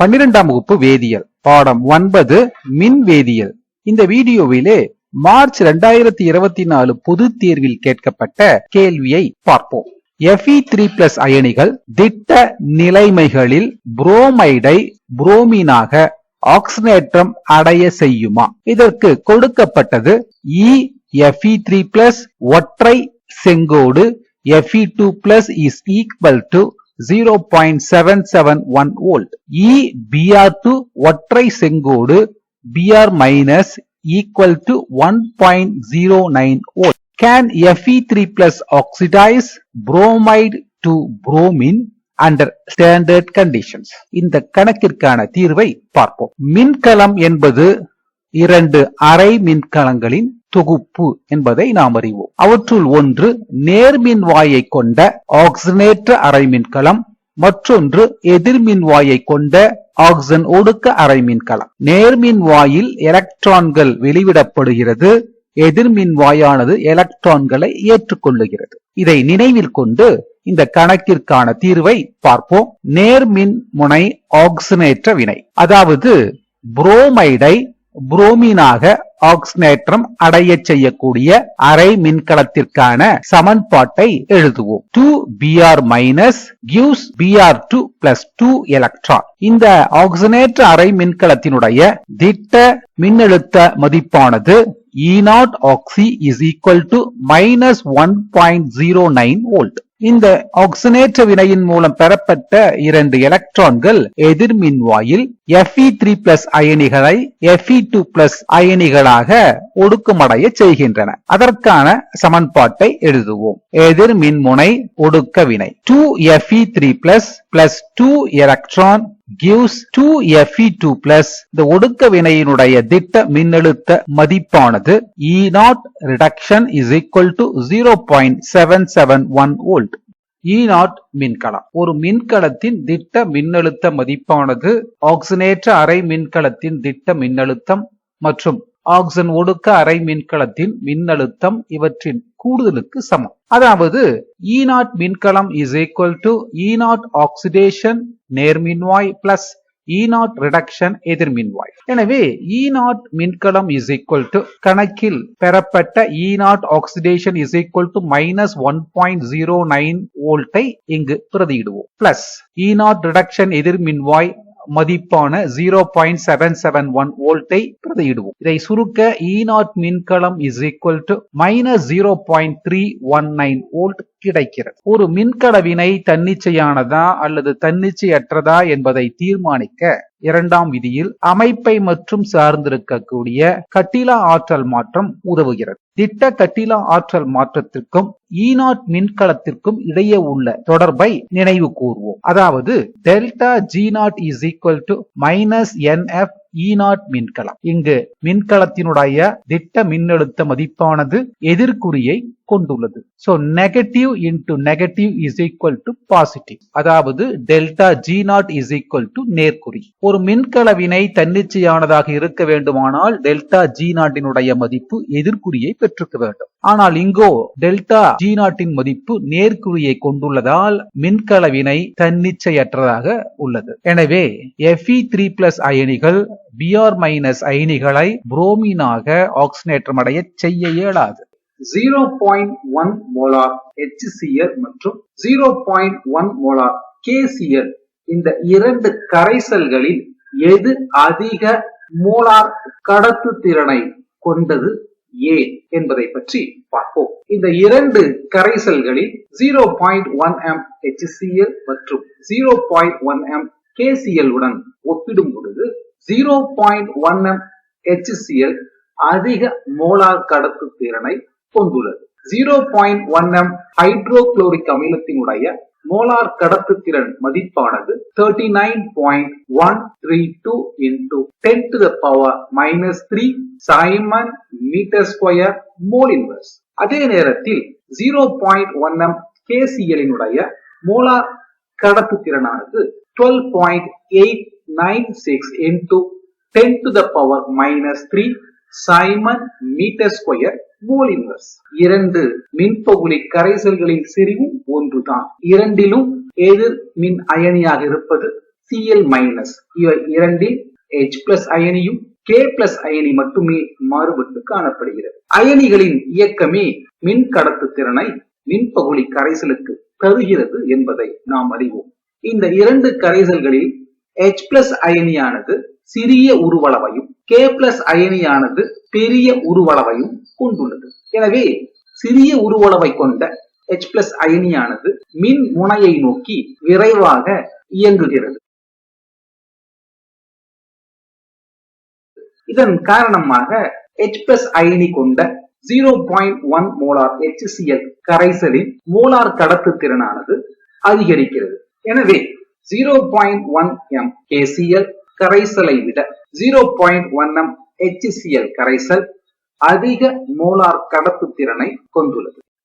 பன்னிரெண்டாம் வகுப்பு வேதியியல். பாடம் ஒன்பது மின் வேதியியல் இந்த வீடியோவிலே மார்ச் 2024 இருபத்தி நாலு பொது தேர்வில் கேட்கப்பட்ட கேள்வியை பார்ப்போம். எஃப்இ த்ரீ பிளஸ் அயனிகள் திட்ட நிலைமைகளில் புரோமைடை புரோமீனாக ஆக்சினேற்றம் அடைய செய்யுமா? இதற்கு கொடுக்கப்பட்டது இ எஃப்இ த்ரீ பிளஸ் ஒற்றை செங்கோடு FE two plus is equal to zero point seven seven one volt E BR two ஒற்றை செங்கோடு BR minus equal to one point zero nine volt can Fe three plus oxidise bromide to bromine under standard conditions இந்த கணக்கிற்கான தீர்வை பார்ப்போம். மின்கலம் என்பது இரண்டு அரை மின்கலங்களின் தொகுப்பு என்பதை நாம் அறிவோம். அவற்றுள் ஒன்று நேர்மின் வாயை கொண்ட ஆக்சினேற்ற அரை மின்கலம் மற்றொன்று எதிர்மின்வாயை கொண்ட ஆக்சன் ஒடுக்க அரை மின்கலம். நேர்மின்வாயில் எலக்ட்ரான்கள் வெளிவிடப்படுகிறது எதிர்மின்வாயானது எலக்ட்ரான்களை ஏற்றுக்கொள்ளுகிறது. இதை நினைவில் கொண்டு இந்த கணக்கிற்கான தீர்வை பார்ப்போம். நேர்மின் முனை ஆக்சினேற்ற வினை அதாவது புரோமைடை புரோமீனாக ஆக்சினேற்றம் அடைய செய்யக்கூடிய அரை மின்கலத்திற்கான சமன்பாட்டை எழுதுவோம். Two BR minus gives BR two plus two electron இந்த ஆக்சினேற்ற அரை மின்கலத்தினுடைய திட்ட மின்னழுத்த மதிப்பானது E naught oxi is equal to minus one இந்த ஆக்சினேற்ற வினையின் மூலம் பெறப்பட்ட இரண்டு எலக்ட்ரான்கள் எதிர்மின்வாயில் எஃப்இ த்ரீ பிளஸ் அயனிகளை எஃப்இ டூ பிளஸ் அயனிகளாக ஒடுக்கமடைய செய்கின்றன. அதற்கான சமன்பாட்டை எழுதுவோம். எதிர் மின்முனை ஒடுக்க வினை. Two FE three plus plus two electron gives 2 Fe2 plus இந்த ஒடுக்க வினையினுடைய திட்ட மின்னழுத்த மதிப்பானது E நாட் reduction is equal to 0.771 volt. E E naught மின்கலம். ஒரு மின்கலத்தின் திட்ட மின்னழுத்த மதிப்பானது ஆக்சினேற்ற அரை மின்கலத்தின் திட்ட மின்னழுத்தம் மற்றும் ஆக்சன் ஒடுக்க அரை மின்கலத்தின் மின்னழுத்தம் இவற்றின் கூடுதலுக்கு சமம். அதாவது e ஈநாட் மின்கலம் is equal to E naught oxidation நேர்மின்வாய் plus E naught reduction எதிர்மின்வாய் எனவே E நாட் மின்கலம் இஸ் ஈக்குவல் டு கணக்கில் பெறப்பட்ட E naught oxidation is equal to minus one point zero nine வோல்ட்டை இங்கு பிரதியிடுவோம். பிளஸ் E நாட் ரிடக்ஷன் எதிர்மின்வாய் மதிப்பான zero point seven seven one வோல்ட்டை பிரதியிடுவோம். இதை சுருக்க இ நாட் மின்கலம் is equal to minus zero point three one nine volt கிடைக்கிறது. ஒரு மின்கடவினை தன்னிச்சையானதா அல்லது தன்னிச்சையற்றதா என்பதை தீர்மானிக்க இரண்டாம் விதியில் அமைப்பை மற்றும் சார்ந்திருக்கக்கூடிய கட்டிலா ஆற்றல் மாற்றம் உதவுகிறது. திட்ட கட்டிலா ஆற்றல் மாற்றத்திற்கும் ஈநாட் மின்கலத்திற்கும் இடையே உள்ள தொடர்பை நினைவு கூறுவோம் அதாவது delta G naught is equal to minus N F E naught மின்கலம். இங்கு மின்கலத்தினுடைய திட்ட மின்னழுத்த மதிப்பானது எதிர்குறியை கொண்டுள்ளது. So negative into negative is equal to positive அதாவது delta G naught is equal to நேர்குறி. ஒரு மின்கல வினை தன்னிச்சையானதாக இருக்க வேண்டுமானால் டெல்டா ஜி நாட்டினுடைய மதிப்பு எதிர்குறியை பெற்றுக்க வேண்டும். ஆனால் இங்கோ டெல்டா ஜி நாட்டின் மதிப்பு நேர்குறியை கொண்டுள்ளதால் மின்கலவினை தன்னிச்சையற்றதாக உள்ளது. எனவே எஃப்இ த்ரீ பிளஸ் அயனிகள் பிஆர் மைனஸ் அயனிகளை புரோமீனாக ஆக்சினேற்றமடைய செய்ய இயலாது. Zero point one molar HCl மற்றும் zero point one molar KCl இந்த இரண்டு கரைசல்களில் எது அதிக மோலார் கடத்து திறனை கொண்டது? ஏன் என்பதை பற்றி பார்ப்போம். இந்த இரண்டு கரைசல்களில் zero point one M HCl மற்றும் zero point one M KCl உடன் ஒப்பிடும் பொழுது zero point one M HCl அதிக மோலார் கடத்து திறனை கொண்டுள்ளது. Zero point one M hydrochloric அமிலத்தினுடைய molar கடத்துத்திறன் மதிப்பானது thirty nine point one three two into ten to the power minus three siemens metre square mole inverse அதே நேரத்தில் ஜீரோ பாயிண்ட் ஒன் எம் கேசிஎலினுடைய molar கடத்துத்திறனானது twelve point eight nine six into ten to the power minus three siemens metre square mole inverse இரண்டு மின்பகுளி கரைசல்களின் செறிவும் ஒன்றுதான். இரண்டிலும் எதிர் மின் அயனியாக இருப்பது சிஎல் மைனஸ் இவை இரண்டில் H பிளஸ் அயனியும் கே பிளஸ் அயனி மட்டுமே மாறுபட்டு காணப்படுகிறது. அயனிகளின் இயக்கமே மின் கடத்து திறனை மின்பகுளி கரைசலுக்கு தருகிறது என்பதை நாம் அறிவோம். இந்த இரண்டு கரைசல்களில் எச் பிளஸ் அயனியானது சிறிய உருவளவையும் கே பிளஸ் அயனியானது பெரிய உருவளவையும் கொண்டுள்ளது. எனவே சிறிய உருவளவை கொண்ட ஹெச் பிளஸ் அயனியானது மின் முனையை நோக்கி விரைவாக இயங்குகிறது. இதன் காரணமாக ஹெச் பிளஸ் அயனி கொண்ட zero point one molar HCl கரைசலின் மோலார் கடத்து திறனானது அதிகரிக்கிறது. எனவே zero point one M KCl கரைசலை விட zero point one M HCl கரைசல் அதிக மோலார் கடத்து திறனை கொண்டுள்ளது.